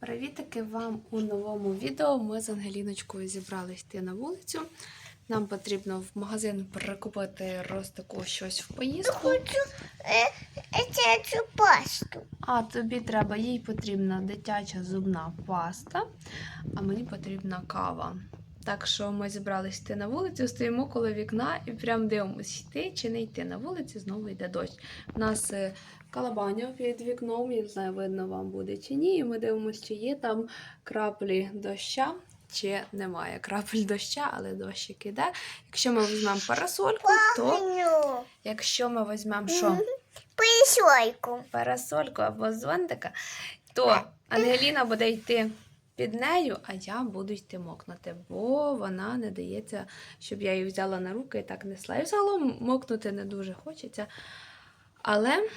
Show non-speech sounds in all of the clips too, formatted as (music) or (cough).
Привітики вам у новому відео. Ми з Ангеліночкою зібрались йти на вулицю. Нам потрібно в магазин прикупити Ростику щось в поїздку. Хочу е, е, цю пасту. А тобі треба, їй потрібна дитяча зубна паста, а мені потрібна кава. Так що ми зібрались йти на вулицю, стоїмо коло вікна і прям дивимося, йти чи не йти. На вулиці знову йде дощ. У нас е, калабаня під вікном, я не знаю, видно вам буде чи ні. І ми дивимося, чи є там краплі доща, чи немає крапель доща, але дощик іде. Якщо ми візьмемо парасольку, то якщо ми візьмемо що? Писойку. парасольку або зонтика, то Ангеліна буде йти під нею, а я буду йти мокнути, бо вона не дається, щоб я її взяла на руки і так несла. І взагалом мокнути не дуже хочеться. Але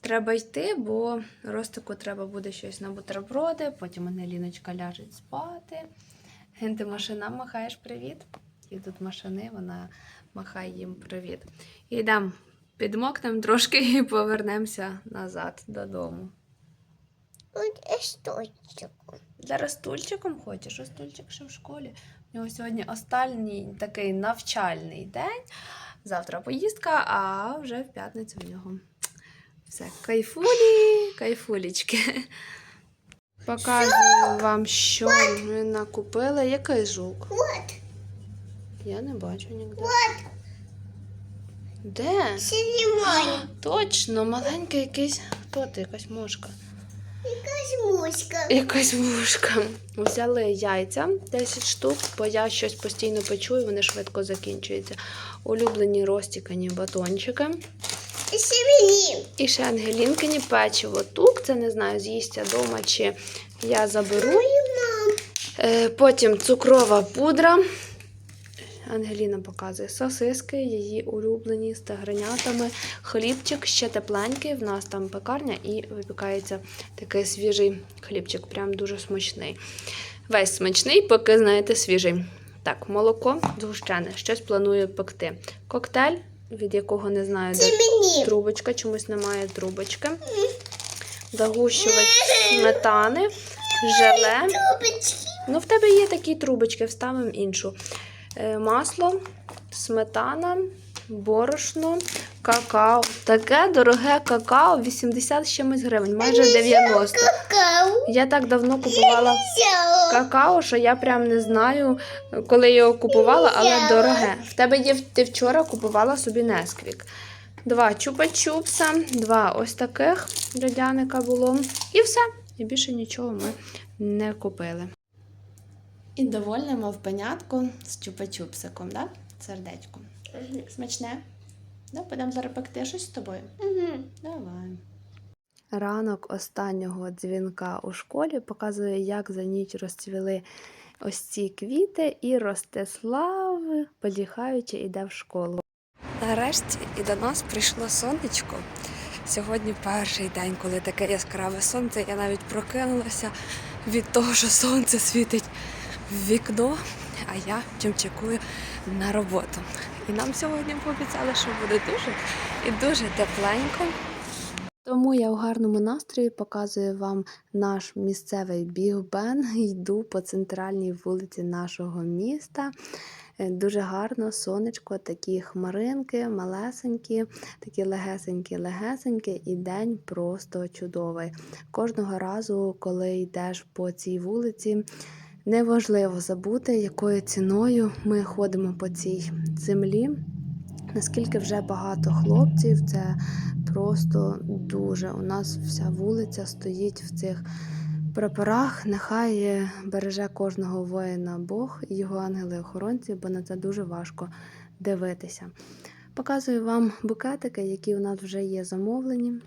треба йти, бо Ростику треба буде щось на бутерброди, потім Ангеліночка ляже спати. Ти машинам махаєш привіт. І тут машини, вона махає їм привіт. Йдемо підмокнемо трошки і повернемося назад додому. От стойчику. Зараз стульчиком хочеш, стульчик ще в школі. У нього сьогодні останній такий навчальний день. Завтра поїздка, а вже в п'ятницю в нього все. Кайфулі, кайфулічки. Показую вам, що ми накупили. Який жук? От, Я не бачу ніде. от, Де? синімає. Точно, маленький якийсь. Хто ти? Якась мошка. Якась муська. Якась вушка. Взяли яйця 10 штук, бо я щось постійно печу і вони швидко закінчуються. Улюблені розтікані батончики. І сім'ї. І ще Ангелінкині печиво. Тук, це не знаю, з'їсться вдома чи я заберу. Е, Потім цукрова пудра. Ангеліна показує сосиски, її улюблені з тагренятами. Хлібчик ще тепленький. В нас там пекарня і випікається такий свіжий хлібчик, прям дуже смачний. Весь смачний, поки, знаєте, свіжий. Так, молоко згущене, щось планую пекти. Коктейль, від якого не знаю, де трубочка, чомусь немає трубочки. Загущувач сметани, желе. Ну, в тебе є такі трубочки, вставимо іншу. Е, Масло, сметана, борошно, какао. Таке дороге какао 80 з чимось гривень, майже 90. Я так давно купувала какао, що я прям не знаю, коли його купувала, але дороге. В тебе є ти вчора купувала собі Несквік. Два чупа-чупса, два ось таких льодяника було. І все. І більше нічого ми не купили. І довольне мавпенятко з чупа-чупсиком, да? Сердечком. Смачне? Да, Будемо зараз пекти щось з тобою. Мгм. Давай. Ранок останнього дзвінка у школі показує, як за ніч розцвіли ось ці квіти, і Ростислав, подіхаючи, іде в школу. Нарешті і до нас прийшло сонечко. Сьогодні перший день, коли таке яскраве сонце. Я навіть прокинулася від того, що сонце світить в вікно, а я чимчикую на роботу. І нам сьогодні пообіцяли, що буде дуже і дуже тепленько. Тому я в гарному настрої показую вам наш місцевий біг-бен. Йду по центральній вулиці нашого міста. Е, Дуже гарно, сонечко, такі хмаринки, малесенькі, такі легесенькі-легесенькі, і день просто чудовий. Кожного разу, коли йдеш по цій вулиці, неважливо забути, якою ціною ми ходимо по цій землі. Наскільки вже багато хлопців, це просто дуже. У нас вся вулиця стоїть в цих прапорах. Нехай береже кожного воїна Бог і його ангели-охоронці, бо на це дуже важко дивитися. Показую вам букетики, які у нас вже є замовлені.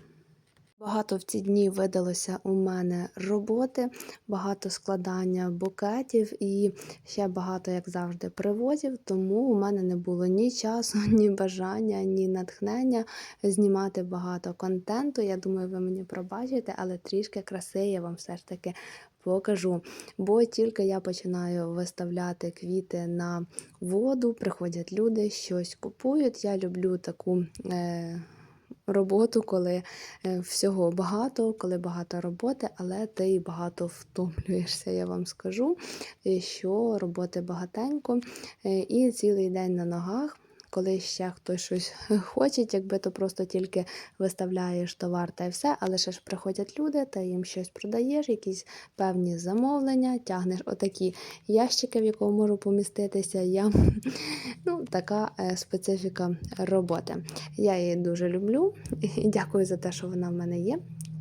Багато в ці дні видалося у мене роботи, багато складання букетів і ще багато, як завжди, привозів. Тому у мене не було ні часу, (laughs) ні бажання, ні натхнення знімати багато контенту. Я думаю, ви мені пробачите, але трішки краси я вам все ж таки покажу. Бо тільки я починаю виставляти квіти на воду, приходять люди, щось купують. Я люблю таку. Е- роботу, коли е, всього багато, коли багато роботи, але ти і багато втомлюєшся, я вам скажу, е, що роботи багатенько е, і цілий день на ногах. Коли ще хтось щось (laughs) хоче, якби то просто тільки виставляєш товар та й все, але ще ж приходять люди, та їм щось продаєш, якісь певні замовлення, тягнеш отакі ящики, в якому можу поміститися я. (laughs) Ну, така е, специфіка роботи. Я її дуже люблю і дякую за те, що вона в мене є.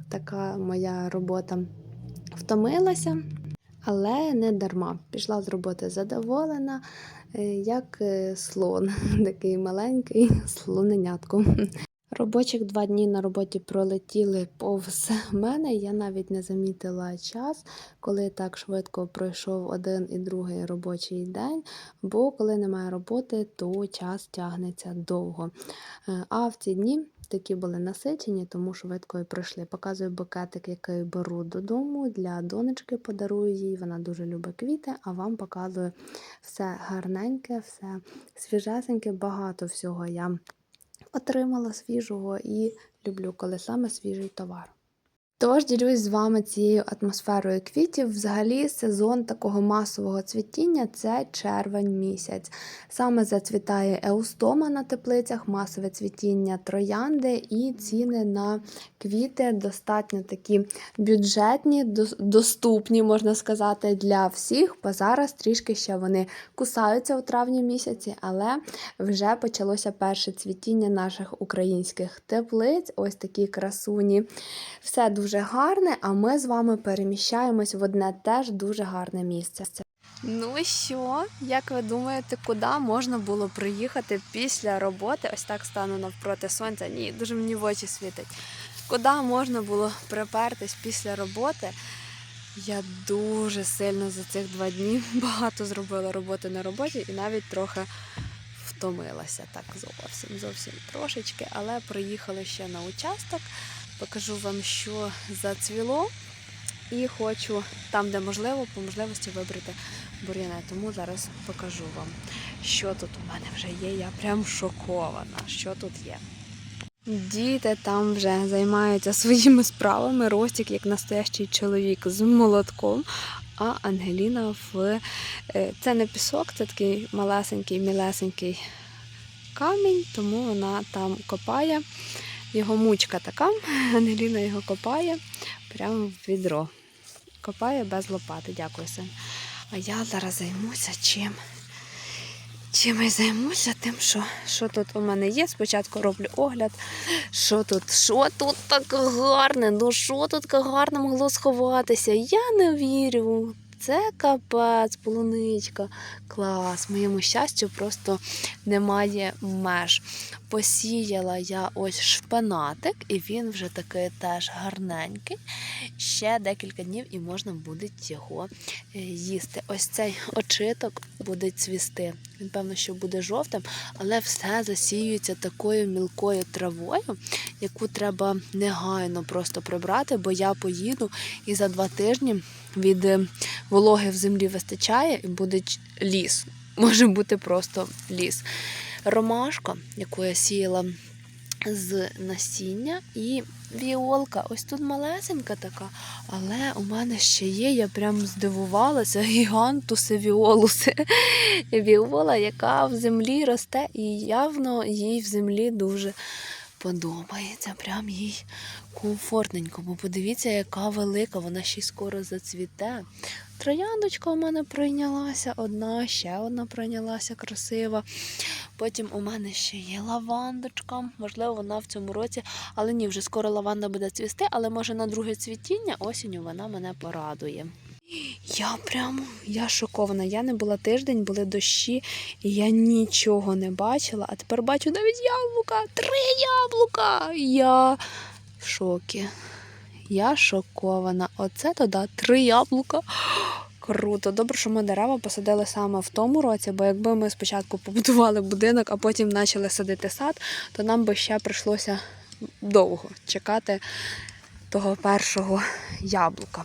Така моя робота втомилася, але не дарма. Пішла з роботи задоволена, е, як е, слон, (laughs) такий маленький слоненятко. Робочих два дні на роботі пролетіли повз мене. Я навіть не замітила час, коли так швидко пройшов один і другий робочий день. Бо коли немає роботи, то час тягнеться довго. Е, А в ці дні такі були насичені, тому швидко і прийшли. Показую букетик, який беру додому для донечки, подарую їй. Вона дуже любить квіти, а вам показую все гарненьке, все свіжесеньке, багато всього я отримала свіжого і люблю, коли саме свіжий товар. Тож ділюсь з вами цією атмосферою квітів. Взагалі, сезон такого масового цвітіння це червень місяць. Саме зацвітає еустома на теплицях, масове цвітіння троянди і ціни на квіти достатньо такі бюджетні, доступні, можна сказати, для всіх, бо зараз трішки ще вони кусаються у травні місяці, але вже почалося перше цвітіння наших українських теплиць. Ось такі красуні. Все дуже гарне, а ми з вами переміщаємось в одне теж дуже гарне місце. Ну і що? Як ви думаєте, куди можна було приїхати після роботи? Ось так стану навпроти сонця. Ні, дуже мені в очі світить. Куди можна було припертись після роботи? Я дуже сильно за цих два дні (laughs) багато зробила роботи на роботі і навіть трохи втомилася. Так зовсім, зовсім трошечки, але приїхали ще на участок. Покажу вам, що зацвіло. І хочу там, де можливо, по можливості вибрати бур'яни. Тому зараз покажу вам, що тут у мене вже є. Я прям шокована, що тут є. Діти там вже займаються своїми справами. Ростік, як настоящий чоловік з молотком. А Ангеліна в е, це не пісок, це такий малесенький, мілесенький камінь, тому вона там копає. Його мучка така, (laughs) Ангеліна його копає прямо в відро. Копає без лопати. Дякую, син. А я зараз займуся чим? Чим я займуся? Тим, що, що тут у мене є. Спочатку роблю огляд. Що тут? Що тут так гарне? Ну що тут так гарне могло сховатися? Я не вірю. Це капець, полуничка. Клас. Моєму щастю просто немає меж. Посіяла я ось шпинатик, і він вже такий теж гарненький. Ще декілька днів і можна буде його е, їсти. Ось цей очиток буде цвісти. Він, певно, що буде жовтим, але все засіюється такою мілкою травою, яку треба негайно просто прибрати, бо я поїду і за два тижні від е, вологи в землі вистачає і буде ліс. Може бути просто ліс. Ромашка, яку я сіяла з насіння, і віолка. Ось тут малесенька така, але у мене ще є, я прям здивувалася, (laughs) гігантуси віолуси. Віола, яка в землі росте, і явно їй в землі дуже подобається. Прям їй комфортненько. Бо подивіться, яка велика, вона ще й скоро зацвіте. Трояндочка у мене прийнялася, одна, ще одна прийнялася красива. Потім у мене ще є лавандочка. Можливо, вона в цьому році, але ні, вже скоро лаванда буде цвісти, але може на друге цвітіння осінню вона мене порадує. Я прямо я шокована. Я не була тиждень, були дощі, і я нічого не бачила. А тепер бачу навіть яблука. Три яблука. Я в шокі. Я шокована. Оце то да, три яблука. (gasps) Круто. Добре, що ми дерева посадили саме в тому році, бо якби ми спочатку побудували будинок, а потім почали садити сад, то нам би ще прийшлося довго чекати того першого яблука.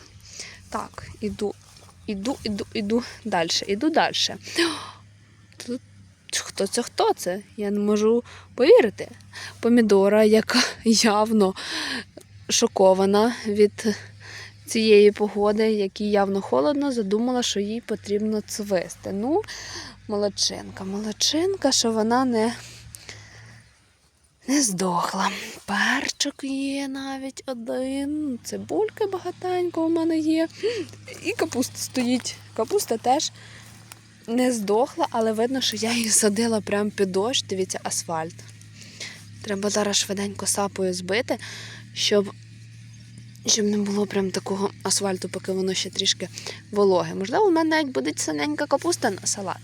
Так, іду, іду, іду, іду далі, іду далі. (gasps) Хто це, хто це? Я не можу повірити. Помідора, яка (laughs) явно шокована від цієї погоди, якій явно холодно, задумала, що їй потрібно цвисти. Ну, молодчинка, молодчинка, що вона не, не здохла. Перчик є навіть один, цибульки багатенько у мене є. І капуста стоїть. Капуста теж не здохла, але видно, що я її садила прямо під дощ. Дивіться, асфальт. Треба зараз швиденько сапою збити, щоб, щоб не було прям такого асфальту, поки воно ще трішки вологе. Можливо, у мене навіть буде синенька капуста на салат.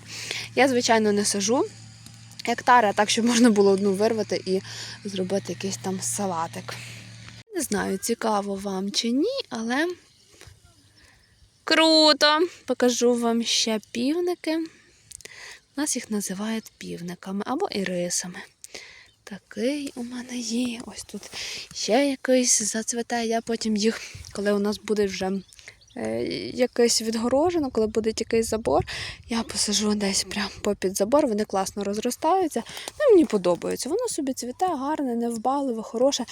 Я, звичайно, не сажу гектари, а так, щоб можна було одну вирвати і зробити якийсь там салатик. Не знаю, цікаво вам чи ні, але круто! Покажу вам ще півники. У нас їх називають півниками або ірисами. Такий у мене є. Ось тут ще якийсь зацвітає. Я потім їх, коли у нас буде вже е, якесь відгорожено, коли буде якийсь забор, я посажу десь прямо попід забор, вони класно розростаються. Ну, мені подобається. Воно собі цвіте гарне, невбаливе, хороше.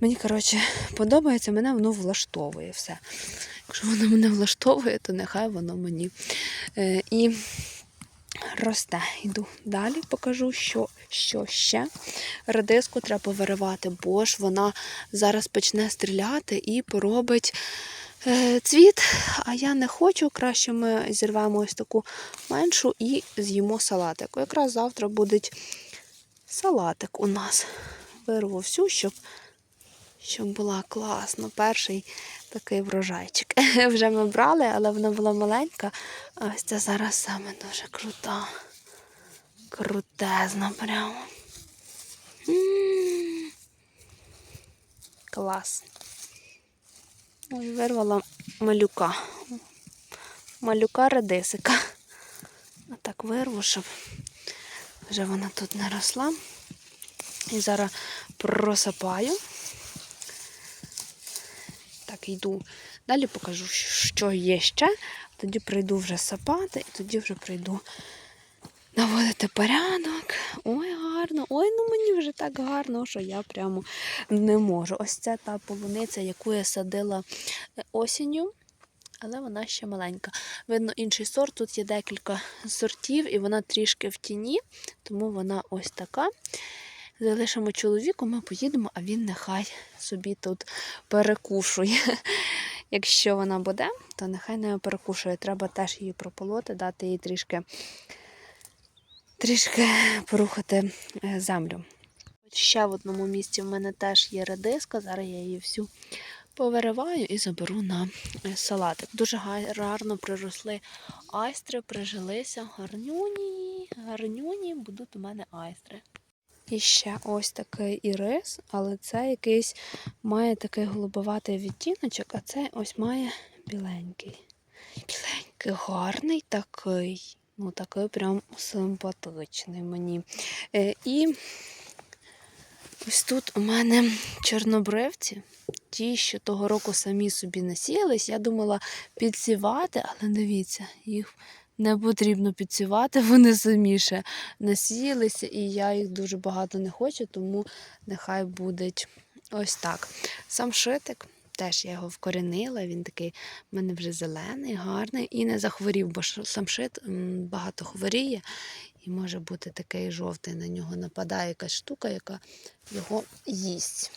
Мені, коротше, подобається, мене воно влаштовує все. Якщо воно мене влаштовує, то нехай воно мені. Е, і росте. Йду далі, покажу, що, що ще. Редиску треба виривати, бо ж вона зараз почне стріляти і поробить е, цвіт. А я не хочу. Краще ми зірвемо ось таку меншу і з'їмо салатик. Якраз завтра буде салатик у нас. Вирву всю, щоб, щоб була класно. Перший такий врожайчик. (laughs) Вже ми брали, але вона була маленька. А ось це зараз саме дуже крута. Крутезна прямо. Клас. Ой, вирвала малюка. Малюка редисика. Отак вирву, щоб вже вона тут не росла. І зараз просапаю. Так, йду. Далі покажу, що є ще. Тоді прийду вже сапати, і тоді вже прийду наводити порядок. Ой, гарно. Ой, ну мені вже так гарно, що я прямо не можу. Ось це та полуниця, яку я садила е, осінню. Але вона ще маленька. Видно, інший сорт. Тут є декілька сортів, і вона трішки в тіні, тому вона ось така. Залишимо чоловіку, ми поїдемо, а він нехай собі тут перекушує. (laughs) Якщо вона буде, то нехай не перекушує. Треба теж її прополоти, дати їй трішки, трішки порухати е, землю. Ще в одному місці в мене теж є редиска, зараз я її всю повириваю і заберу на е, салатик. Дуже гарно приросли айстри, прижилися. Гарнюні, гарнюні будуть у мене айстри. І ще ось такий ірис, але це якийсь має такий голубоватий відтіночок, а це ось має біленький. Біленький, гарний такий. Ну, такий прям симпатичний мені. Е, і ось тут у мене чорнобривці. Ті, що того року самі собі насіялись, я думала підсівати, але дивіться, їх не потрібно підсівати, (laughs) вони самі ще насіялися, і я їх дуже багато не хочу, тому нехай буде ось так. Сам шитик, теж я його вкорінила, він такий в мене вже зелений, гарний і не захворів, бо ж сам шит м, багато хворіє. І може бути такий жовтий, на нього нападає якась штука, яка його їсть.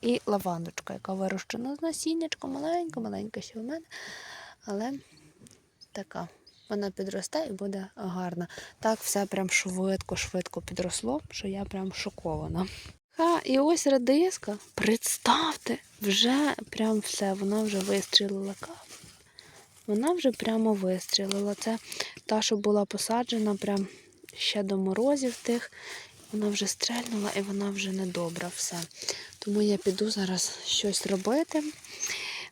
І лавандочка, яка вирощена з насіннячка, маленька-маленька ще в мене, але така. Вона підросте і буде гарна. Так все прям швидко-швидко підросло, що я прям шокована. Ха, і ось редиска. Представте, вже прям все, вона вже вистрілила. Вона вже прямо вистрілила. Це та, що була посаджена прям ще до морозів тих. Вона вже стрельнула і вона вже недобра все. Тому я піду зараз щось робити.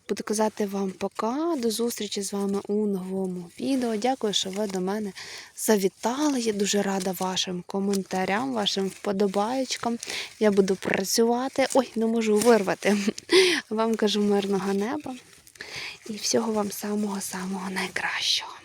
Буду казати вам пока. До зустрічі з вами у новому відео. Дякую, що ви до мене завітали. Я дуже рада вашим коментарям, вашим вподобаючкам. Я буду працювати. Ой, не можу вирвати. Вам кажу мирного неба і всього вам самого-самого найкращого.